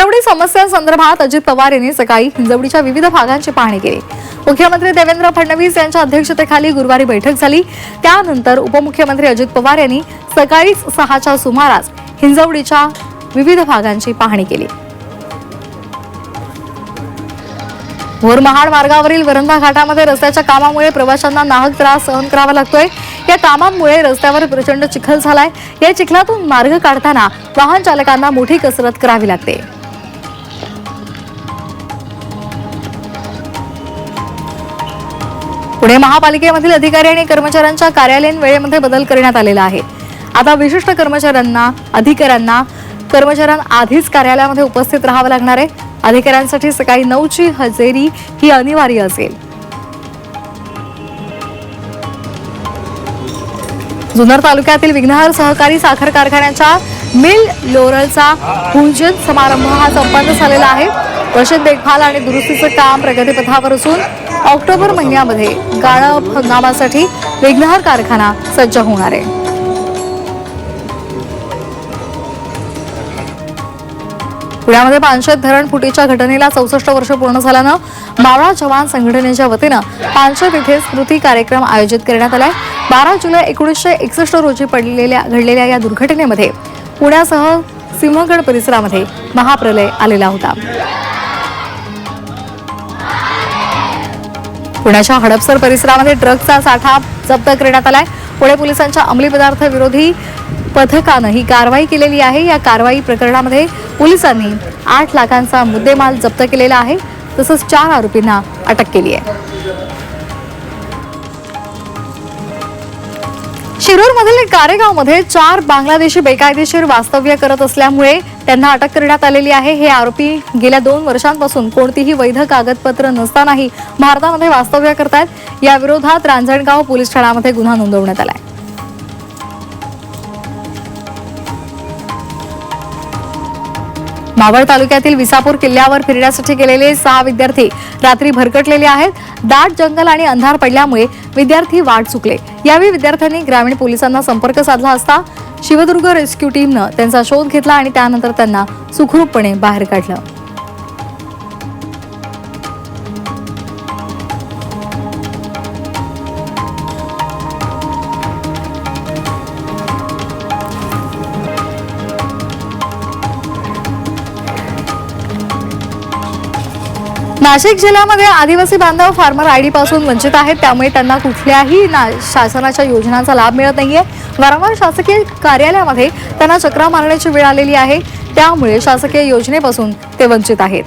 हिंजवडी समस्यांसंदर्भात अजित पवार यांनी सकाळी हिंजवडीच्या विविध भागांची पाहणी केली. मुख्यमंत्री देवेंद्र फडणवीस यांच्या अध्यक्षतेखाली गुरुवारी बैठक झाली. त्यानंतर उपमुख्यमंत्री अजित पवार यांनी सकाळी सहाच्या सुमारास हिंजवडीच्या विविध भागांची पाहणी केली. भोरमहाड मार्गावरील वरंधा घाटामध्ये रस्त्याच्या कामामुळे प्रवाशांना नाहक त्रास सहन करावा लागतोय. या कामांमुळे रस्त्यावर प्रचंड चिखल झालाय. या चिखलातून मार्ग काढताना वाहन चालकांना मोठी कसरत करावी लागते. पुणे महापालिकेमधील अधिकारी आणि कर्मचाऱ्यांच्या कार्यालयीन वेळेमध्ये बदल करण्यात आलेला आहे. आता विशिष्ट कर्मचाऱ्यांना अधिकाऱ्यांना कर्मचाऱ्यांना आधीच कार्यालयामध्ये उपस्थित राहावं लागणार आहे. अधिकाऱ्यांसाठी सकाळी नऊची हजेरी ही अनिवार्य असेल. जुन्नर तालुक्यातील विघ्नहर सहकारी साखर कारखान्याच्या मिल लोरलचा पूजन समारंभ हा संपन्न झालेला आहे. तसेच देखभाल आणि दुरुस्तीचं काम प्रगतीपथावर असून ऑक्टोबर महिन्यामध्ये गाळप हंगामासाठी विघ्नहर कारखाना सज्ज होणार आहे. पुण्यामध्ये पानशेत धरण फुटीच्या घटनेला चौसष्ट वर्ष पूर्ण झाल्यानं मावळा जवान संघटनेच्या वतीनं पानशेत इथे स्मृती कार्यक्रम आयोजित करण्यात आलाय. बारा जुलै एकोणीसशे एकसष्ट रोजी पडलेल्या घडलेल्या या दुर्घटनेमध्ये पुण्यासह सिंहगड परिसरामध्ये महाप्रलय आलेला होता. पुण्याच्या हडपसर परिसरामध्ये ड्रग्जचा साठा जप्त करण्यात आलाय. पुणे पोलिसांच्या अंमली पदार्थ विरोधी पथकानं ही कारवाई केलेली आहे. या कारवाई प्रकरणामध्ये पोलिसांनी आठ लाखांचा मुद्देमाल जप्त केलेला आहे. तसंच चार आरोपींना अटक केली आहे. मधील कारेगावमध्ये चार बांगलादेशी बेकायदेशीर वास्तव्य करत असल्यामुळे त्यांना अटक करण्यात आलेली आहे. हे आरोपी गेल्या दोन वर्षांपासून कोणतीही वैध कागदपत्र नसतानाही भारतामध्ये वास्तव्य करतायत. या विरोधात रांजणगाव पोलीस ठाण्यामध्ये गुन्हा नोंदवण्यात आलाय. मावळ तालुक्यातील विसापूर किल्ल्यावर फिरण्यासाठी गेलेले सहा विद्यार्थी रात्री भरकटलेले आहेत. दाट जंगल आणि अंधार पडल्यामुळे विद्यार्थी वाट चुकले. यावेळी विद्यार्थ्यांनी ग्रामीण पोलिसांना संपर्क साधला असता शिवदुर्ग रेस्क्यू टीमनं त्यांचा शोध घेतला आणि त्यानंतर त्यांना सुखरूपपणे बाहेर काढलं. नाशिक जिल्ह्यामध्ये आदिवासी बांधव फार्मर आयपासून वंचित आहेत. त्यामुळे त्यांना कुठल्याही ना शासनाच्या योजनांचा लाभ मिळत नाहीये. वारंवार शासकीय कार्यालयामध्ये त्यांना चक्रा मारण्याची वेळ आलेली आहे. त्यामुळे शासकीय योजनेपासून ते वंचित आहेत.